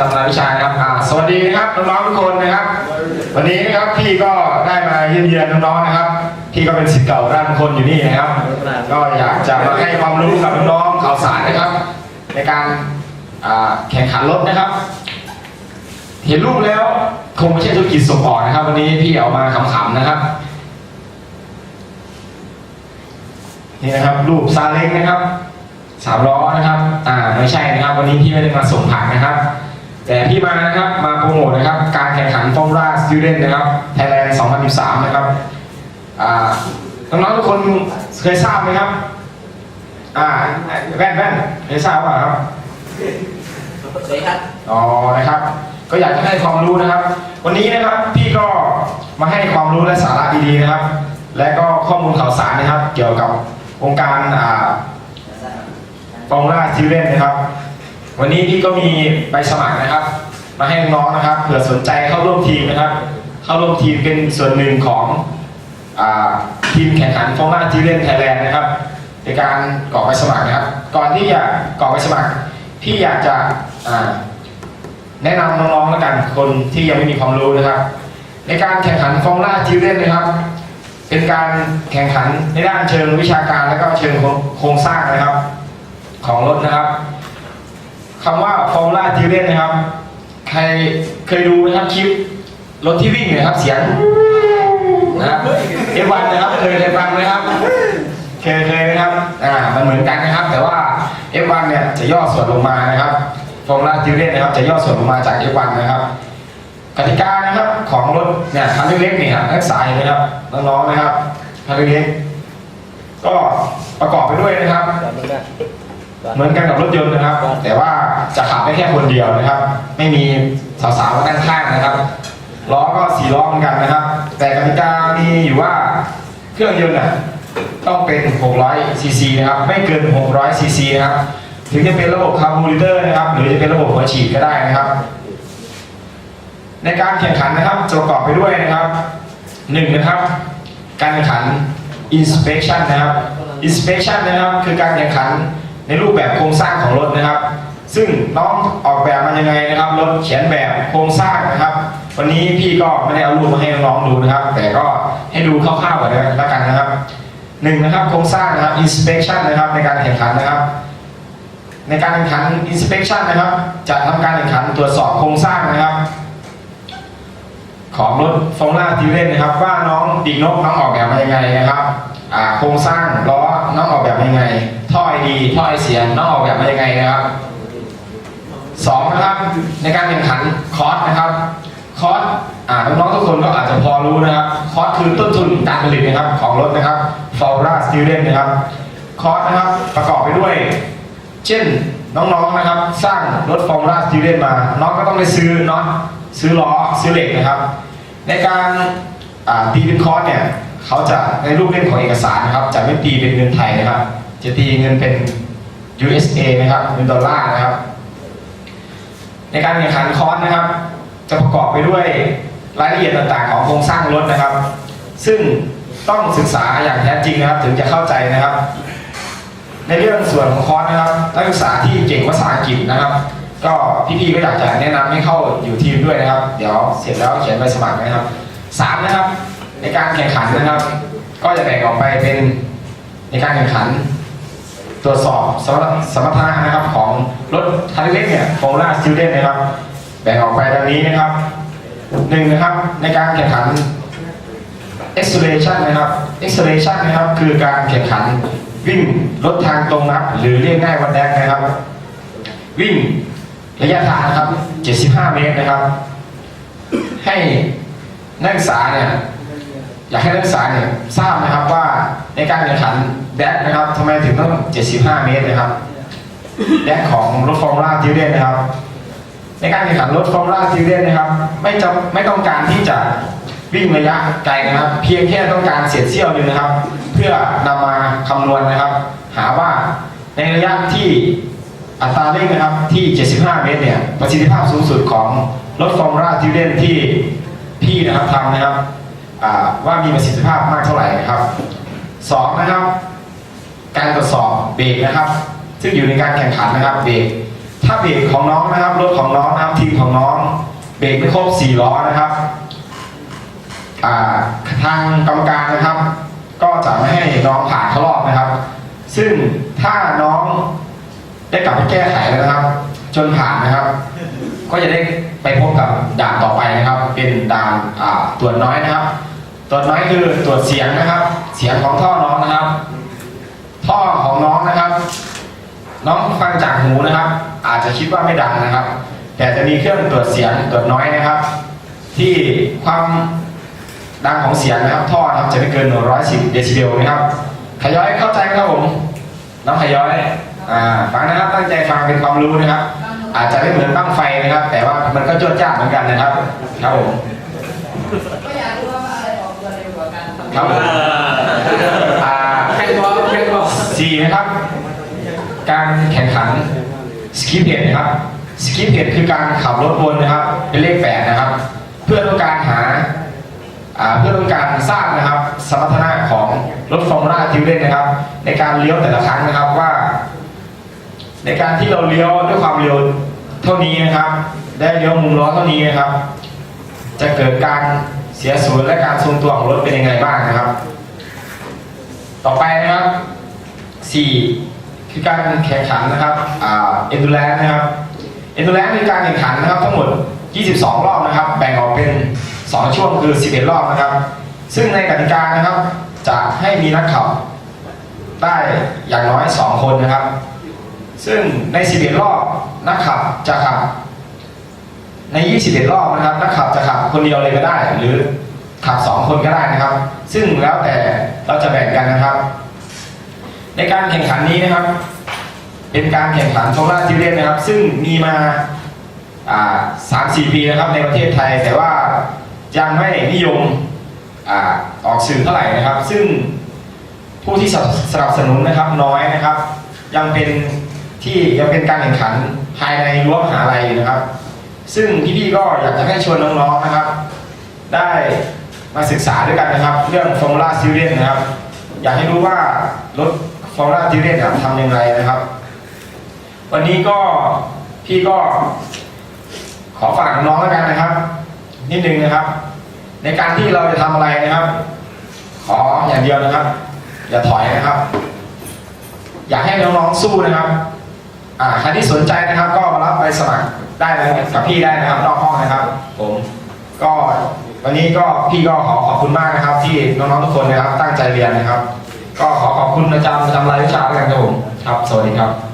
ทำรายวิชานะครับสวัสดีนะครับน้องๆทุกคนนะครับ วันนี้นะครับพี่ก็ได้มาเยี่ยมเยือนน้องๆนะครับ พี่ก็เป็นศิษย์เก่าด้านคนอยู่นี่นะครับ ก็อยากจะมาให้ความรู้กับน้องๆข่าวสารนะครับ ในการแข่งขันรถนะครับ เห็นรูปแล้วคงไม่ใช่ธุรกิจส่งออกนะครับ วันนี้พี่เอามาขำๆนะครับ นี่นะครับรูปซาเล้งนะครับสามล้อนะครับ อ่าไม่ใช่นะครับ วันนี้พี่ไม่ได้มาส่งผักนะครับ แต่พี่มานะครับมาโปรโมทนะครับ การแข่งขันฟอร์มูล่าสตูเดนนะครับไทยแลนด์2013 นะครับอ่าน้องๆทุกคนเคยทราบไหมครับ อ่าแว่นแว่นเคยทราบเปล่าครับสวัสดีครับอ๋อนะครับ ก็อยากจะให้ความรู้นะครับ วันนี้นะครับพี่ก็มาให้ความรู้และสาระดีๆนะครับ และก็ข้อมูลข่าวสารนะครับ เกี่ยวกับองค์การอ่าฟอร์มูล่าซิเลนนะครับ วันนี้พี่ก็มีใบสมัครนะครับ มาให้น้องนะครับเผื่อสนใจเข้าร่วมทีมนะครับ เข้าร่วมทีมเป็นส่วนหนึ่งของอทีมแข่งขันฟอร์มูล่เลนไทยแลนด์นะครับ ในการกรอกใบสมัครนะครับ ก่อนที่จะกรอกใบสมัครพี่อยากจะแนะนำน้องๆแล้วกันคนที่ยังไม่มีความรู้นะครับ ในการแข่งขันฟอร์มูล่าจิวเดนนะครับ เป็นการแข่งขันในด้านเชิงวิชาการและก็เชิงโครงสร้างนะครับ ของรถนะครับ คำว่าฟอร์มูล่าจิวเดนนะครับ ใครเคยดูไหมครับคลิปรถที่วิ่งนะครับเสียงนะครับเอวันนะครับเคยเคยฟังไหมครับเคยเคยไหมครับอ่ามันเหมือนกันนะครับ แต่ว่า F1 เนี่ยจะย่อส่วนลงมานะครับฟอร์มูล่าจิวเดนนะครับจะย่อส่วนลงมาจาก F1 นะครับกติกานะครับของรถเนี่ยคันเล็กๆเนี่ยนักศึกษาเห็นไหมครับน้องๆนะครับคันเล็กๆก็ประกอบไปด้วยนะครับ เหมือนกันกับรถยนต์นะครับ แต่ว่าจะขับได้แค่คนเดียวนะครับ ไม่มีสาวๆมาด้านข้างนะครับล้อก็สี่ล้อเหมือนกันนะครับ แต่กติกามีอยู่ว่าเครื่องยนต์น่ะต้องเป็น 600 ซีซีนะครับ ไม่เกิน 600 ซีซีนะครับ ถึงจะเป็นระบบคาร์บูเรเตอร์นะครับ หรือจะเป็นระบบหัวฉีดก็ได้นะครับ ในการแข่งขันนะครับจะประกอบไปด้วยนะครับหนึ่งนะครับ การแข่งขัน inspection นะครับ inspection นะครับ คือการแข่งขัน ในรูปแบบโครงสร้างของรถนะครับ ซึ่งน้องออกแบบมายังไงนะครับรถเขียนแบบโครงสร้างนะครับ วันนี้พี่ก็ไม่ได้เอารูปมาให้น้องๆดูนะครับ แต่ก็ให้ดูคร่าวๆก่อนแล้วกันนะครับหนึ่งนะครับโครงสร้างนะครับ inspection นะครับในการแข่งขันนะครับ ในการแข่งขัน inspection นะครับจะทำการแข่งขันตรวจสอบโครงสร้างนะครับ ของรถฟอร์มูล่าทิวเลนนะครับ ว่าน้องดีนกน้องออกแบบมายังไงนะครับโครงสร้างล้อน้องออกแบบมายังไง ท่อไอดีท่อไอเสียน้องออกแบบมายังไงนะครับสองนะครับในการแข่งขันคอสนะครับคอสอ่าน้องๆทุกคนก็อาจจะพอรู้นะครับคอสคือต้นทุนการผลิตนะครับของรถนะครับฟอร์มูล่าสติลเลนนะครับคอสนะครับประกอบไปด้วย เช่น น้องๆนะครับ สร้างรถฟอร์มูล่าสติเลนมา น้องก็ต้องไปซื้อน็อตซื้อล้อซื้อเหล็กนะครับ ในการตีเป็นคอร์สเนี่ยเขาจะในรูปเล่มของเอกสารนะครับ จะไม่ตีเป็นเงินไทยนะครับ จะตีเงินเป็น USA นะครับเงินดอลลาร์นะครับ ในการแข่งขันคอร์สนะครับ จะประกอบไปด้วยรายละเอียดต่างๆ ของโครงสร้างรถนะครับ ซึ่งต้องศึกษาอย่างแท้จริงนะครับ ถึงจะเข้าใจนะครับ ในเรื่องส่วนของคอร์สนะครับนักศึกษาที่เก่งภาษาอังกฤษนะครับ ก็พี่ๆก็อยากจะแนะนำให้เข้าอยู่ทีมด้วยนะครับ เดี๋ยวเสร็จแล้วเขียนใบสมัครนะครับสามนะครับ ในการแข่งขันนะครับ ก็จะแบ่งออกไปเป็นในการแข่งขัน ตรวจสอบสมรรถสมรรถนะนะครับของรถคันเล็กเนี่ย Formula Student นะครับ แบ่งออกไปดังนี้นะครับหนึ่งนะครับในการแข่งขัน acceleration นะครับ acceleration นะครับคือการแข่งขัน วิ่งรถทางตรงนะครับ หรือเรียกง่ายว่าแดกนะครับ วิ่งระยะทางนะครับ 75 เมตรนะครับ ให้นักศึกษาเนี่ยอยากให้นักศึกษาเนี่ยทราบนะครับว่าในการแข่งขันแดกนะครับทำไมถึงต้อง 75 เมตรนะครับ แดกของรถฟอร์มูล่าทิวเดนนะครับ ในการแข่งขันรถฟอร์มูล่าซิลเลียนนะครับ ไม่จำไม่ต้องการที่จะวิ่งระยะไกลนะครับ เพียงแค่ต้องการเศษเสี้ยวหนึงนะครับ เพื่อนำมาคำนวณนะครับ หาว่าในระยะที่อัตราเร่งนะครับที่ 75 เมตรเนี่ยประสิทธิภาพสูงสุดของรถฟอร์มูล่าซิลเลียนที่พี่นะครับทำนะครับว่ามีประสิทธิภาพมากเท่าไหร่นะครับสองนะครับ การตรวจสอบเบรกนะครับ ซึ่งอยู่ในการแข่งขันนะครับเบรกถ้าเบรกของน้องนะครับรถของน้องนะครับทีมของน้องเบรกไม่ครบ4ล้อนะครับทางกรรมการนะครับ ก็จะไม่ให้น้องผ่านเข้ารอบนะครับ ซึ่งถ้าน้องได้กลับไปแก้ไขแล้วนะครับ จนผ่านนะครับ ก็จะได้ไปพบกับด่านต่อไปนะครับ เป็นด่านตรวจน้อยนะครับ ตรวจน้อยคือตรวจเสียงนะครับ เสียงของท่อน้องนะครับ ท่อของน้องนะครับ น้องฟังจากหูนะครับ อาจจะคิดว่าไม่ดังนะครับ แต่จะมีเครื่องตรวจเสียงตรวจน้อยนะครับ ที่ความ ดังของเสียงนะครับท่อนะครับจะไม่เกิน 110 เดซิเบลนะครับขย้อยเข้าใจไหมครับผมน้องขย้อยอ่าฟังนะครับตั้งใจฟังเป็นความรู้นะครับ อาจจะไม่เหมือนตั้งไฟนะครับ แต่ว่ามันก็จดจ้าดเหมือนกันนะครับครับผมก็อยากรู้ว่าอะไรออกตัวเร็วกว่ากันครับผมอ่าแข่งบอลแข่งบอลสี่นะครับ การแข่งขันสกิปเพดนะครับสกิปเพดคือการขับรถวนนะครับ เป็นเลขแปดนะครับ เพื่อต้องการหาอ่า เพื่อต้องการทราบนะครับสมรรถนะของรถฟอร์มูล่าทิวเดนนะครับ ในการเลี้ยวแต่ละครั้งนะครับว่า ในการที่เราเลี้ยวด้วยความเร็วเท่านี้นะครับ ได้เลี้ยวมุมล้อเท่านี้นะครับ จะเกิดการเสียศูนย์และการทรงตัวของรถเป็นยังไงบ้างนะครับ ต่อไปนะครับ 4 คือการแข่งขันนะครับเอ็นดูแลนนะครับเอ็นดูแลนคือการแข่งขันนะครับทั้งหมด 22 รอบนะครับ แบ่งออกเป็น 2ช่วงคือ 11 รอบนะครับ ซึ่งในกติกานะครับ จะให้มีนักขับได้อย่างน้อย 2 คนนะครับ ซึ่งใน 11 รอบนักขับจะขับ ใน 21 รอบนะครับ นักขับจะขับคนเดียวเลยก็ได้ หรือขับ 2 คนก็ได้นะครับ ซึ่งแล้วแต่เราจะแบ่งกันนะครับ ในการแข่งขันนี้นะครับ เป็นการแข่งขันฟอร์มูล่าทิวเดนนะครับ ซึ่งมีมาสามสี่ปีนะครับในประเทศไทย แต่ว่า ยังไม่นิยมอออกสื่อเท่าไหร่นะครับ ซึ่งผู้ที่สนับสนุนนะครับน้อยนะครับ ยังเป็นที่ยังเป็นการแข่งขันภายในรั้วมหาลัยนะครับ ซึ่งพี่ๆก็อยากจะให้ชวนน้องๆนะครับ ได้มาศึกษาด้วยกันนะครับ เรื่องฟอร์มูลาซิลเดนนะครับ อยากให้รู้ว่ารถฟอร์มูลาซิลเดนทำยังไงนะครับ วันนี้ก็พี่ก็ขอฝากน้องๆแล้วกันนะครับ นิดนึงนะครับ ในการที่เราจะทำอะไรนะครับ ขออย่างเดียวนะครับ อย่าถอยนะครับ อยากให้น้องๆสู้นะครับ อ่าใครที่สนใจนะครับ ก็มารับไปสมัครได้เลยกับพี่ได้นะครับนอกห้องนะครับ ผมก็วันนี้ก็พี่ก็ขอขอบคุณมากนะครับ ที่น้องๆทุกคนนะครับ ตั้งใจเรียนนะครับ ก็ขอขอบคุณอาจารย์ประจำรายวิชาแล้วกันครับผมครับ สวัสดีครับ